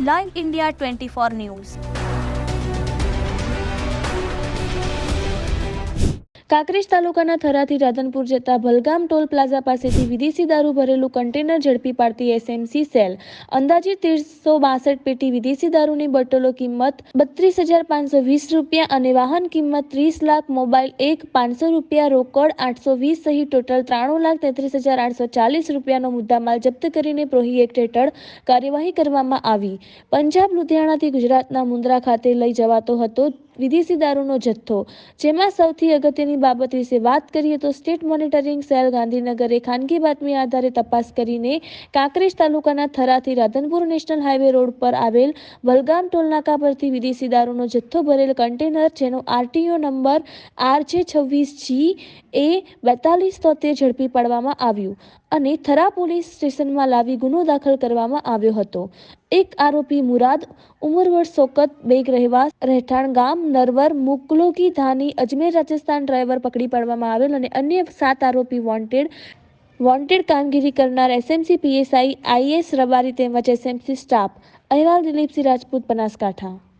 Live India 24 News. Kankrej તાલુકાના થરાથી રાધનપુર જતા ભલગામ ટોલ પ્લાઝા પાસેથી વિદેશી દારૂ ભરેલું કન્ટેનર ઝડપી પાડતી એસએમસી સેલ. અંદાજિત ત્રીસો બાસઠ પેટી વિદેશી દારૂની બોટલો કિંમત બત્રીસ હજાર પાંચસો વીસ રૂપિયા અને વાહન કિંમત ત્રીસ લાખ, મોબાઈલ એક પાંચસો રૂપિયા, રોકડ આઠસો વીસ સહિત ટોટલ ત્રાણું લાખ તેત્રીસ હજાર આઠસો ચાલીસ રૂપિયાનો મુદ્દામાલ જપ્ત કરીને પ્રોહી એક્ટ હેઠળ કાર્યવાહી કરવામાં આવી. પંજાબ, લુધિયાણાથી ગુજરાતના મુન્દ્રા ખાતે લઈ જવાતો હતો વિદેશી દારૂનો જથ્થો. જેમાં સૌથી અગત્યની બાબત વિશે વાત કરીએ તો સ્ટેટ મોનિટરિંગ સેલ ગાંધીનગરે ખાનગી બાતમી આધારે તપાસ કરીને કાંકરેજ તાલુકાના થરાથી રાધનપુર નેશનલ હાઈવે રોડ પર આવેલ વલગામ ટોલનાકા પરથી વિદેશી દારૂનો જથ્થો ભરેલ કન્ટેનર, જેનો આરટીઓ નંબર આરજે છવ્વીસ જી એ બેતાલીસ તોતેર ઝડપી પાડવામાં આવ્યું અને થરા પોલીસ સ્ટેશનમાં લાવી ગુનો દાખલ કરવામાં આવ્યો હતો. એક આરોપી મુરાદ ઉમર વર્ષ સોકત બેગ રહેવાસ રહેઠાણ ગામ નરવર મુકલોકી ધાની અજમેર રાજસ્થાન ડ્રાઈવર પકડી પાડવામાં આવેલ અને અન્ય સાત આરોપી વોન્ટેડ વોન્ટેડ કામગીરી કરનાર એસએમસી પીએસઆઈ આઈએસ રબારી તેમજ એસએમસી સ્ટાફ અહેવાલ દિલીપસિંહ રાજપૂત, બનાસકાંઠા.